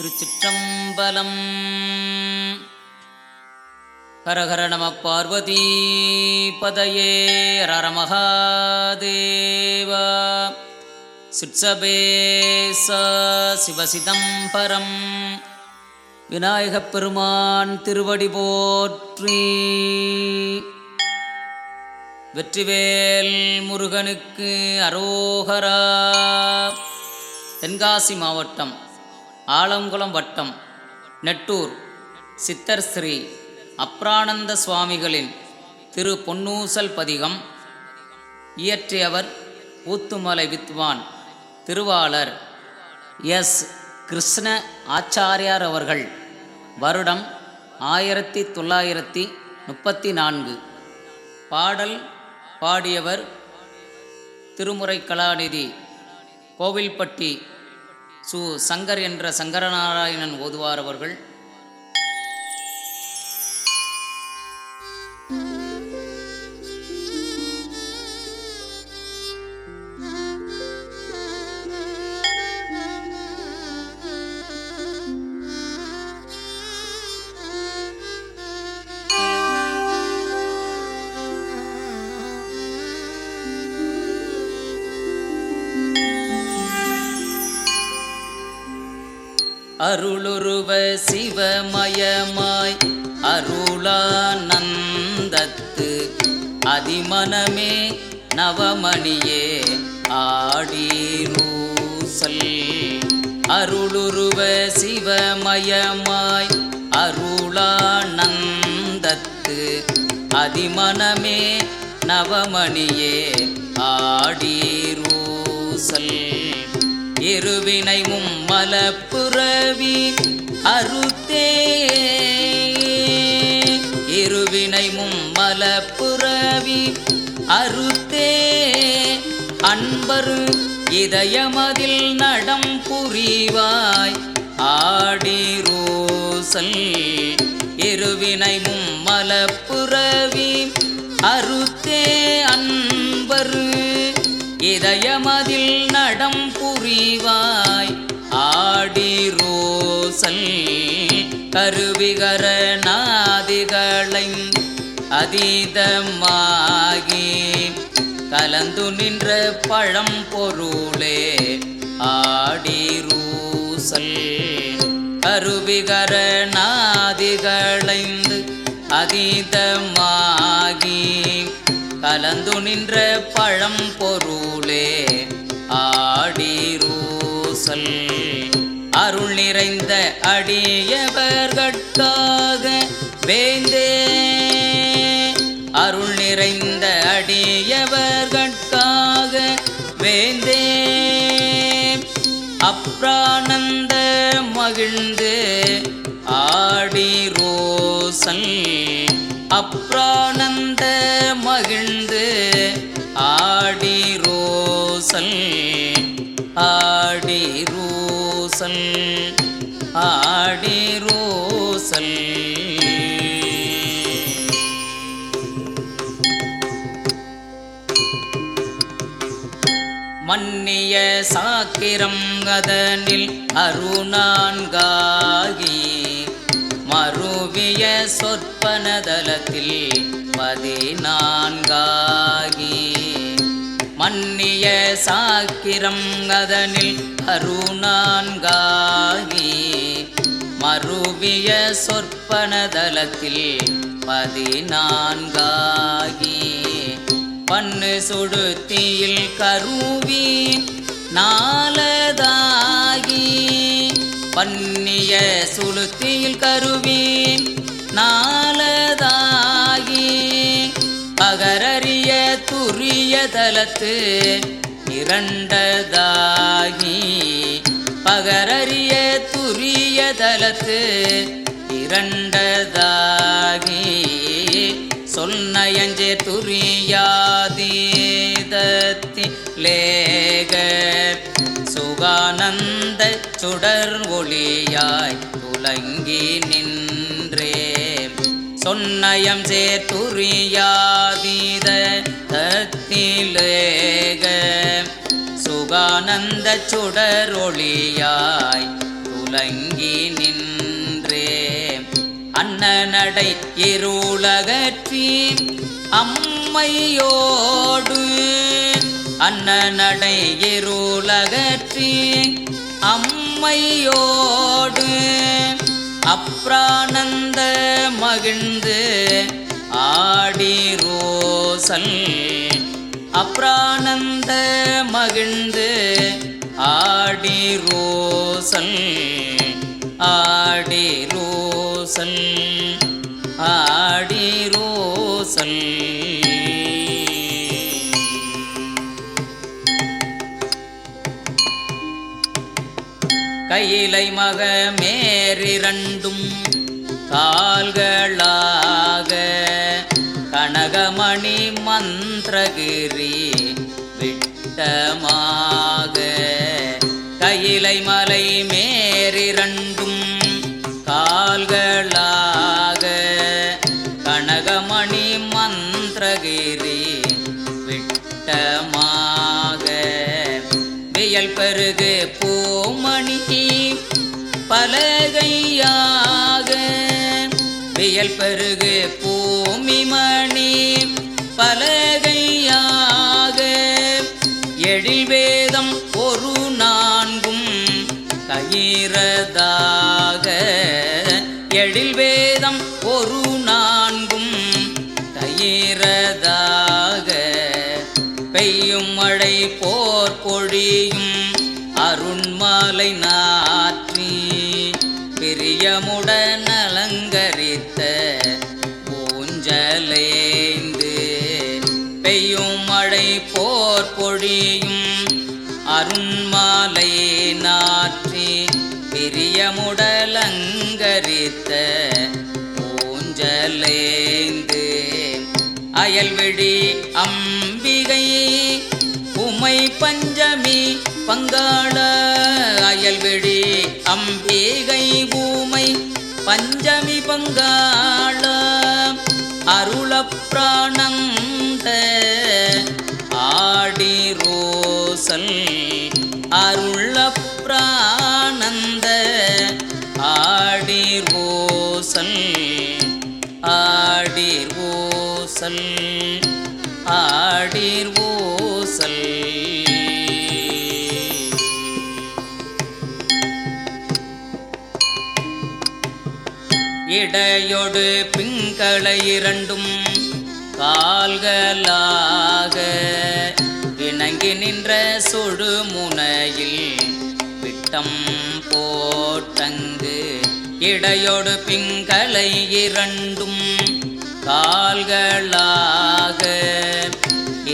திருச்சிற்றம்பலம். ஹரஹர நம பார்வதி பதையே ரரமகாதேவா. சிற்சபேச சிவசிதம்பரம். விநாயகப் பெருமான் திருவடி போற்றி. வெற்றிவேல் முருகனுக்கு அரோகரா. தென்காசி மாவட்டம். ஆலங்குளம் வட்டம் நெட்டூர் சித்தர் ஸ்ரீ அப்ரானந்த சுவாமிகளின் திரு பொன்னூசல் பதிகம். இயற்றியவர் ஊத்துமலை வித்வான் திருவாளர் எஸ். கிருஷ்ண ஆச்சாரியார் அவர்கள். வருடம் ஆயிரத்தி தொள்ளாயிரத்தி முப்பத்தி நான்கு. பாடல் பாடியவர் திருமுறை கலாநிதி கோவில்பட்டி சு சங்கர் என்ற சங்கரநாராயணன் ஓதுவார் அவர்கள் அருளுருவ சிவமயமாய் அருளானந்தத்து அதிமனமே நவமணியே ஆடீரூசல். அருளுருவ சிவமயமாய் அருளானந்தத்து அதிமனமே நவமணியே ஆடீரூசல். இருவினை மும்மலப்புறவி அறுத்தே. இருவினை மும்மலப்புறவி அறுத்தே. அன்பரு இதயமதில் நடம் புரிவாய். ஆடிரோசல் இருவினை மும் கருவிகர அதீதமாகி கலந்து நின்ற பழம் பொருளே ஆடிரூசல் கருவிகர அதீதமாகி கலந்து நின்ற பழம் பொருளே ஆடிரூசல் அருள் நிறைந்த அடியவர்கட்காக வேந்தே. அருள் நிறைந்த அடியவர்கட்காக வேந்தே. அப்ரானந்த மகிழ்ந்து ஆடிரோசல் அப்ரானந்த மகிழ்ந்து ஆடிரோசல் ரோசல் ஆடி ரோசல். மன்னிய சாக்கிரம் கதனில் அருணான்காகி மறுவிய சொற்பனதலத்தில் பதினான்கா மன்னிய சாக்கிரம் அதனில் அருணான்காகி மறுவிய சொற்பனதலத்தில் பதினான்காகி. பண்ணு சுடுத்தியில் கருவி நாலதாகி பண்ணிய சுளுத்தியில் கருவி நாலதாகி. அகரறிய துரிய தலத்து இரண்டதாகி பகரறிய துரிய தலத்து இரண்டதாகி சொன்னயஞ்சே துரியாதீதத்தி லேக சுகானந்த சுடர் ஒளியாய் துலங்கி நின்றே சொன்னயம் சேர்த்துரியாதீத தத்திலேக. சுகானந்த சுடரொளியாய் துலங்கி நின்றே. அன்னநடை இருளகற்றி அம்மையோடு. அன்னநடை இருளகற்றி அம்மையோடு. அப்ரானந்த மகிழ்ந்து ஆடி ரோசல். அப்ரானந்த மகிழ்ந்து ஆடி ரோசல். ஆடி ரோசல். ஆடி ரோசல் கால்களாக. கனகமணி மந்திரகிரி விட்டமாக. கையிலை மலை மே வியல் பெருகு பூமிமணி பலகையாக. எழில் வேதம் ஒரு நான்கும் தயிரதாக. எழில் வேதம் ஒரு நான்கும் தயிரதாக. பெய்யும் மழை போர் பொழியும் அருண்மாலை நாற்றி. பிரியமுடன் அலங்கரித்த பொழியும் அருண்மாலை நாற்றி பிரியமுடலங்கரித்த பூஞ்சலேந்து அயல்விழி அம்பிகை உமை பஞ்சமி பங்காள அயல்விழி அம்பிகை பூமை பஞ்சமி பங்காள அருளப்பிராணந்த சொல் அருள பிரானந்த ஆடி ரோசல் ஆடிர் ஓசல் ஆடிர் ஓசல் இடையொடு பிங்களை இரண்டும் கால்களாக நின்ற சுடுமுனையில் விட்டம் போட்டங்கு. இடையொடு பிங்களை இரண்டும் கால்களாக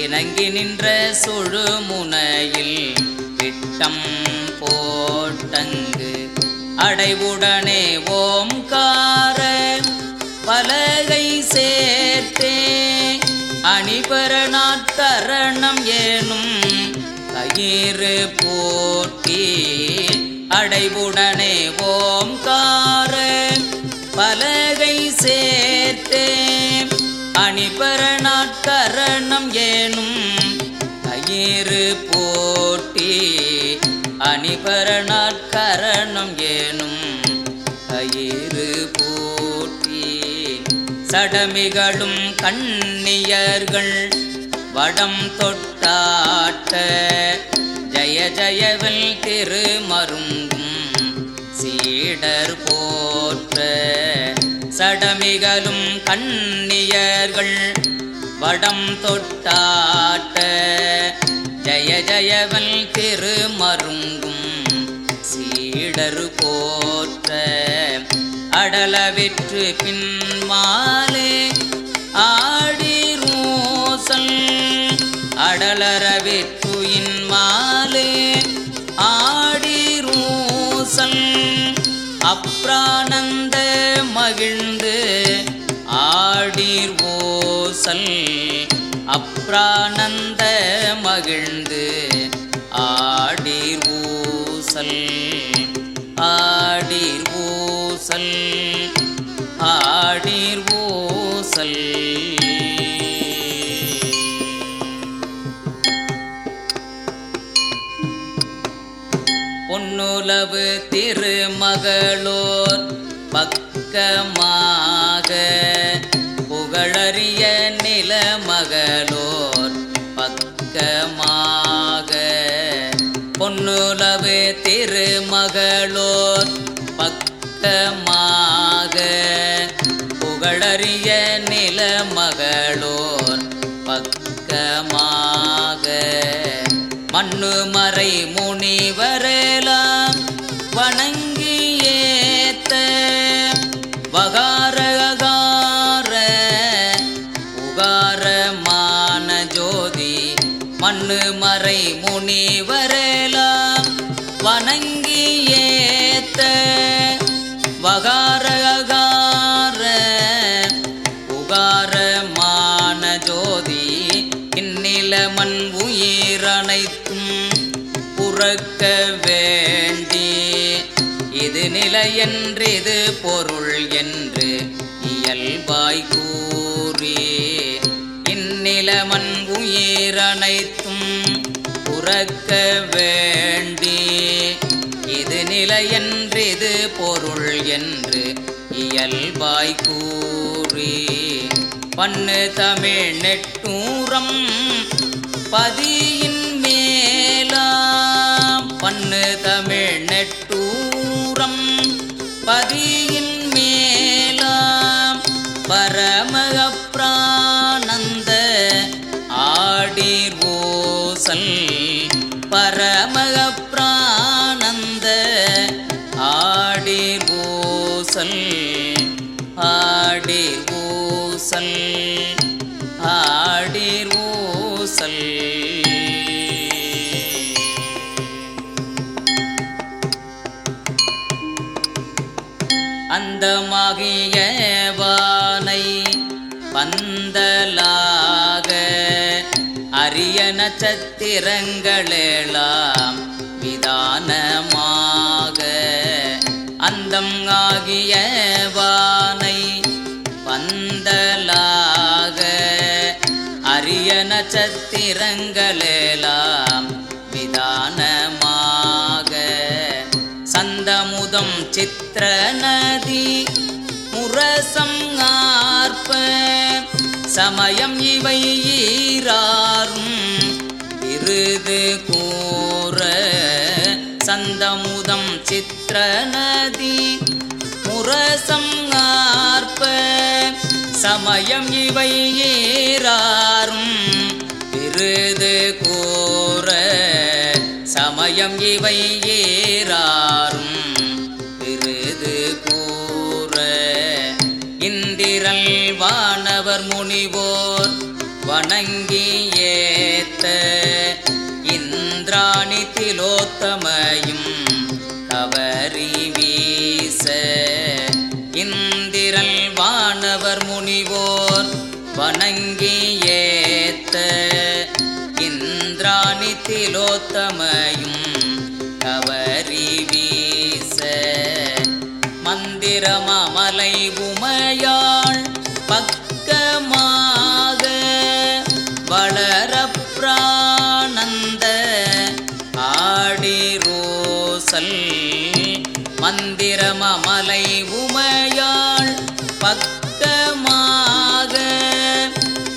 இணங்கி நின்ற சுழுமுனையில் விட்டம் போட்டங்கு. அடைவுடனே ஓம் கா கயிறு போட்டி அடைவுடனே ஓம்கார பலகை சேர்த்தே. அணிபரணாட்கரணம் ஏனும் கயிறு போட்டி அணிபரணாட்கரணம் ஏனும் கயிறு போட்டி சடமிகளும் கண்ணியர்கள் வடம் தொட்டாட்ட ஜய ஜயவில் திருமருங்கும் சீடர் போற்ற சடமிகளும் கண்ணியர்கள் வடம் தொட்டாட்ட ஜய ஜயவல் திருமருங்கும் சீடர் போற்ற அடலவிற்று பின்மாலே ஆடி ரோசல் அடலரவிற்று இன் அப்ரானந்த மகிழ்ந்து ஆடீர் ஓசல். அப்ரானந்த மகிழ்ந்து ஆடீர் ஊசல் ஆடீர் ஊசல் ஆடீர் ஊசல் பொன்னுலவு திருமகளோர் பக்கமா மகா புறக்க வேண்டி. இது நிலையன்று பொருள் என்று இயல்பாய் கூறி. பண்ணு தமிழ் நெட்டூரம் பதியின் மேலாம். பண்ணு தமிழ் நெட்டூரம் பதி அந்தமாகிய பந்தலாக அரிய நட்சத்திரங்களெல்லாம் விதானமாக அந்தம் ஆகிய வானை பந்தலாக அரிய நட்சத்திரங்களெல்லாம் விதானமாக சந்தமுதம் சித்திர நதி சமயம் இவை ஈராறும். விருது கூற சந்தமுதம் சித்திர நதி முரசம் ஆர்ப்ப சமயம் இவை ஏறாரும் விருது கூற சமயம் இவை ஏறாரும் விருது கூற இந்திரல் வாழ் வானவர் முனிவோர் வணங்கி ஏத்த இந்திராணி திலோத்தமையும்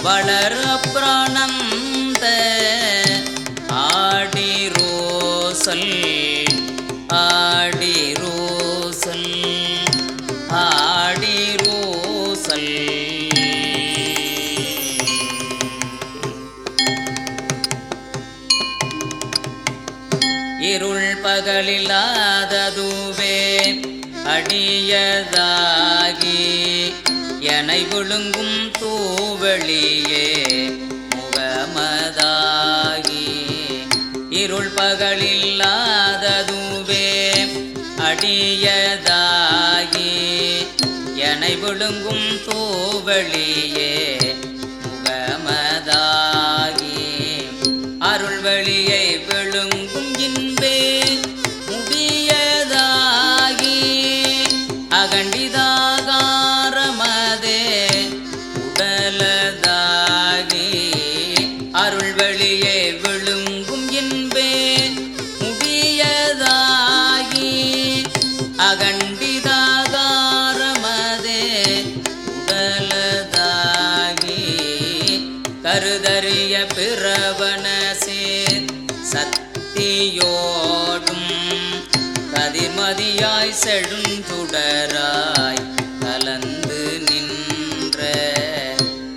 வளர பிரானந்த ஆடிரோசல் ஆடிரோசல் ஆடிரோசல் இருள் பகலில்லாததுவே அடியதா எனை விழுங்கும் தூவெளியே முகமதாகி. இருள் பகலில்லாததுவே அடியதாகி. எனை விழுங்கும் தூவெளியே கருதறிய பிறவன சேர் சக்தியோடும் கதிமதியாய் செழுந்துடராய் கலந்து நின்ற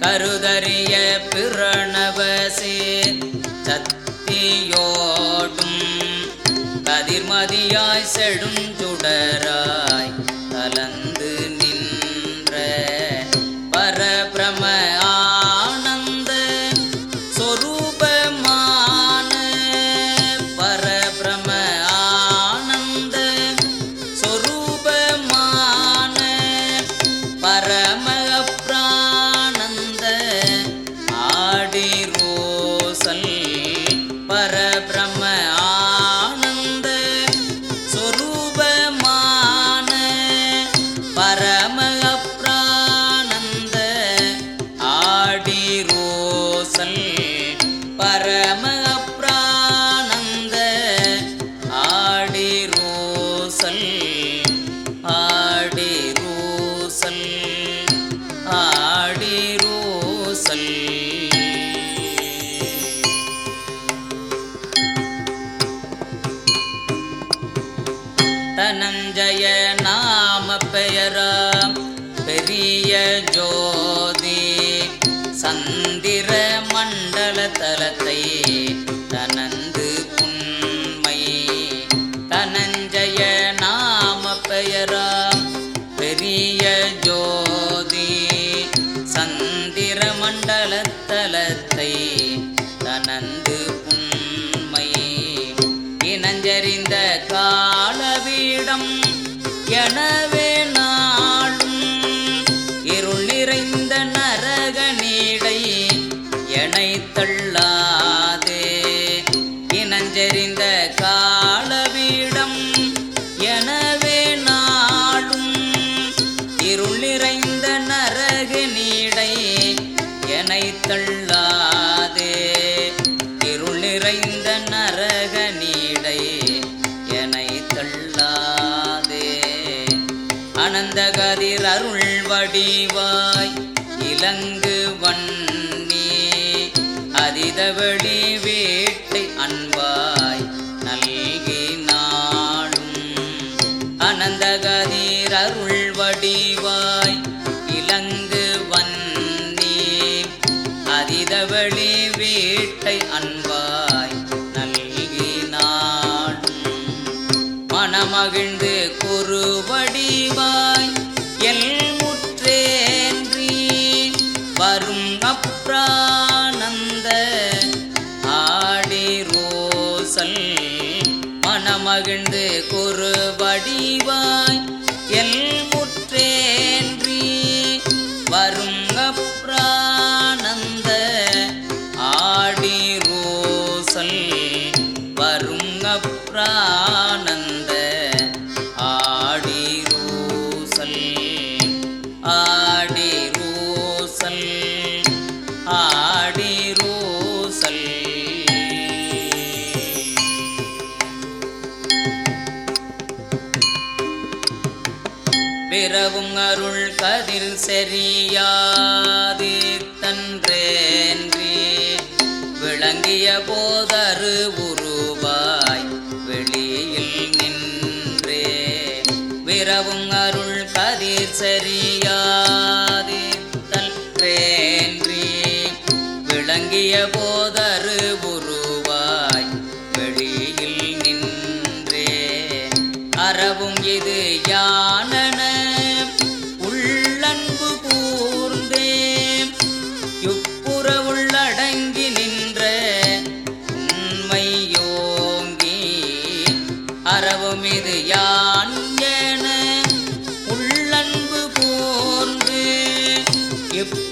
கருதறிய பிரணவ சேர் சக்தியோடும் கதிர்மதியாய் செழுந்துடராய் yo. தன்னை எனை தள்ளா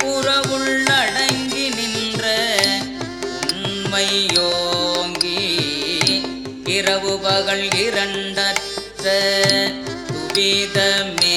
புறவுள்ளடங்கி நின்ற உண்மையோங்கி இரவு பகல் இரண்டற்ற துவிதமே.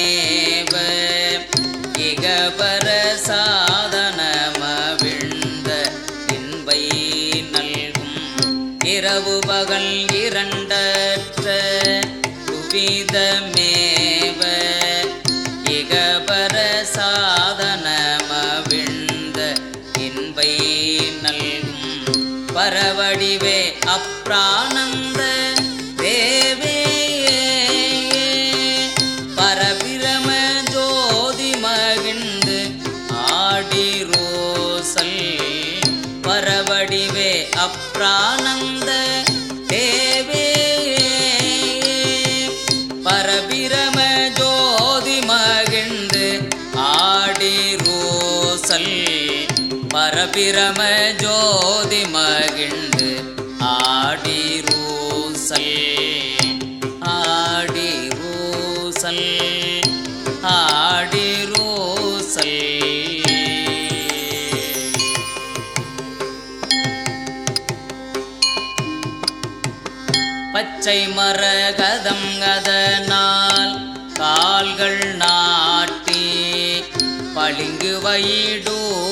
திருவடிரூசல் பரவடிவே அப்ரானந்த தேவே. பரபிரம ஜோதி மகிழ்ந்து ஆடிரூசல் பரபிரம ஜோதி மகிழ்ந்து பச்சை மரகதம் அதனால் கால்கள் நாட்டி பளிங்கு வயிடூரியத்தால்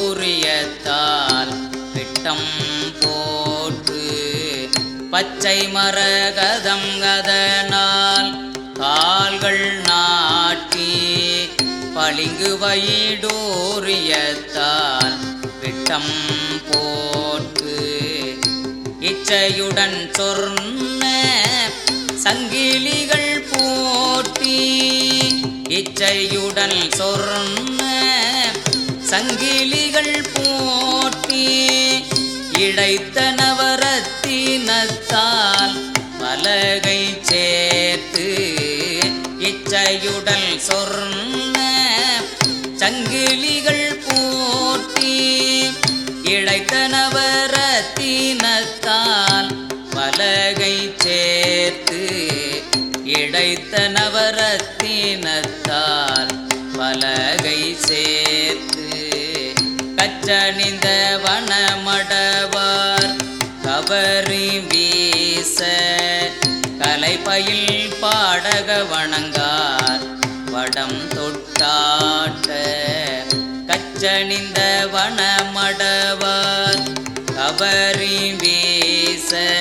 விட்டம் போட்டு பச்சை மரகதம் அதனால் கால்கள் நாட்டி பளிங்கு வயிடூரியத்தால் விட்டம் போட்டு இச்சையுடன் சொன்ன சங்கிலிகள் போட்டி. இச்சையுடன் சொர்ண சங்கிலிகள் போட்டி. இடைத்த நவரத்தினத்தால் மலகை சேர்த்து இச்சையுடல் சொர்ண சங்கிலிகள் போட்டி. இழைத்த கச்சணிந்த வனமடவார். கவரி வீச கலைப்பயில் பாடக வணங்கார். வடம் தொட்டாட்ட கச்சணிந்த வனமடவார். கவரி வீச